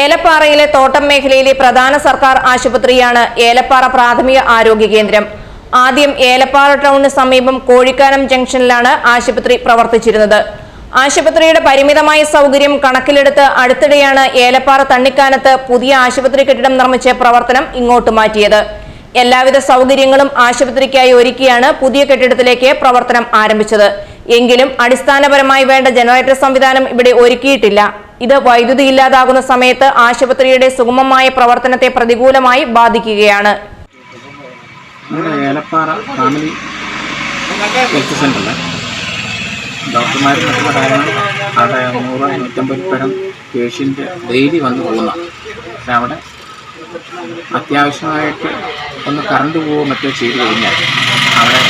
ഏലപ്പാറയിലെ തോട്ടം മേഖലയിലെ പ്രധാന സർക്കാർ ആശുപത്രിയാണ് ഏലപ്പാറ പ്രാഥമിക ആരോഗ്യ കേന്ദ്രം. ആദ്യം ഏലപ്പാറ ടൗണിന് സമീപം കോഴിക്കാനം ജംഗ്ഷനിലാണ് ആശുപത്രി പ്രവർത്തിച്ചിരുന്നത്. ആശുപത്രിയുടെ പരിമിതമായ സൗകര്യം കണക്കിലെടുത്ത് അടുത്തിടെയാണ് ഏലപ്പാറ തണ്ണിക്കാനത്ത് പുതിയ ആശുപത്രി കെട്ടിടം നിർമ്മിച്ച പ്രവർത്തനം ഇങ്ങോട്ട് മാറ്റിയത്. എല്ലാവിധ സൗകര്യങ്ങളും ആശുപത്രിക്കായി ഒരുക്കിയാണ് പുതിയ കെട്ടിടത്തിലേക്ക് പ്രവർത്തനം ആരംഭിച്ചത്. എങ്കിലും അടിസ്ഥാനപരമായി വേണ്ട ജനറേറ്റർ സംവിധാനം ഇവിടെ ഒരുക്കിയിട്ടില്ല. ഇത് വൈദ്യുതി ഇല്ലാതാകുന്ന സമയത്ത് ആശുപത്രിയുടെ സുഗമമായ പ്രവർത്തനത്തെ പ്രതികൂലമായി ബാധിക്കുകയാണ്. ഫാമിലി ഡെയിലി വന്ന് അത്യാവശ്യമായിട്ട് ഒന്ന് കറണ്ട് പോവുകയോ മറ്റോ ചെയ്തു കഴിഞ്ഞാൽ അവിടെ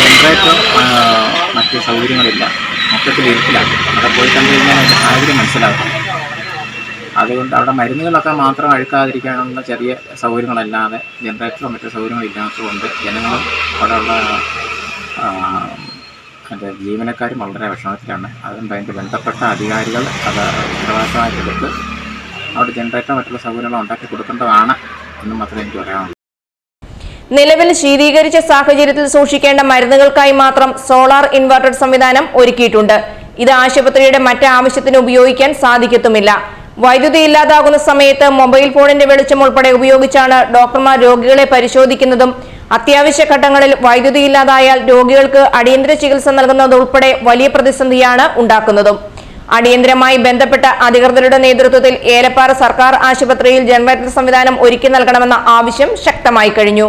ജനറേറ്റർ മറ്റ് സൗകര്യങ്ങളില്ല. മൊത്തത്തിൽ ഇരിപ്പിലാക്കും അവിടെ പോയി കണ്ടു കഴിഞ്ഞാൽ അതിന്റെ സാഹചര്യം മനസ്സിലാക്കും അതുകൊണ്ട് അവിടെ മരുന്നുകളൊക്കെ മാത്രം അഴുക്കാതിരിക്കാനുള്ള ചെറിയ സൗകര്യങ്ങളല്ലാതെ ജനറേറ്ററോ മറ്റു സൗകര്യങ്ങളില്ലാത്തതുകൊണ്ട് ജനങ്ങൾ അവിടെയുള്ള എന്റെ ജീവനക്കാരും വളരെ വിഷമത്തിലാണ്. അതുകൊണ്ട് അതിന്റെ ബന്ധപ്പെട്ട അധികാരികൾ അത് ഉത്തരവാദിത്തമായിട്ടെടുത്ത് അവിടെ ജനറേറ്ററോ മറ്റുള്ള സൗകര്യങ്ങളോ ഉണ്ടാക്കി കൊടുക്കേണ്ടതാണ് എന്ന് മാത്രമേ എനിക്ക് പറയാനുള്ളൂ. നിലവിൽ ശീതീകരിച്ച സാഹചര്യത്തിൽ സൂക്ഷിക്കേണ്ട മരുന്നുകൾക്കായി മാത്രം സോളാർ ഇൻവെർട്ടർ സംവിധാനം ഒരുക്കിയിട്ടുണ്ട്. ഇത് ആശുപത്രിയുടെ മറ്റ് ആവശ്യത്തിന് ഉപയോഗിക്കാൻ സാധിക്കത്തുമില്ല. വൈദ്യുതി ഇല്ലാതാകുന്ന സമയത്ത് മൊബൈൽ ഫോണിന്റെ വെളിച്ചം ഉൾപ്പെടെ ഉപയോഗിച്ചാണ് ഡോക്ടർമാർ രോഗികളെ പരിശോധിക്കുന്നതും. അത്യാവശ്യ ഘട്ടങ്ങളിൽ വൈദ്യുതി ഇല്ലാതായാൽ രോഗികൾക്ക് അടിയന്തര ചികിത്സ നൽകുന്നതുൾപ്പെടെ വലിയ പ്രതിസന്ധിയാണ് ഉണ്ടാക്കുന്നതും. അടിയന്തരമായി ബന്ധപ്പെട്ട അധികൃതരുടെ നേതൃത്വത്തിൽ ഏലപ്പാറ സർക്കാർ ആശുപത്രിയിൽ ജനറേറ്റർ സംവിധാനം ഒരുക്കി നൽകണമെന്ന ആവശ്യം ശക്തമായി കഴിഞ്ഞു.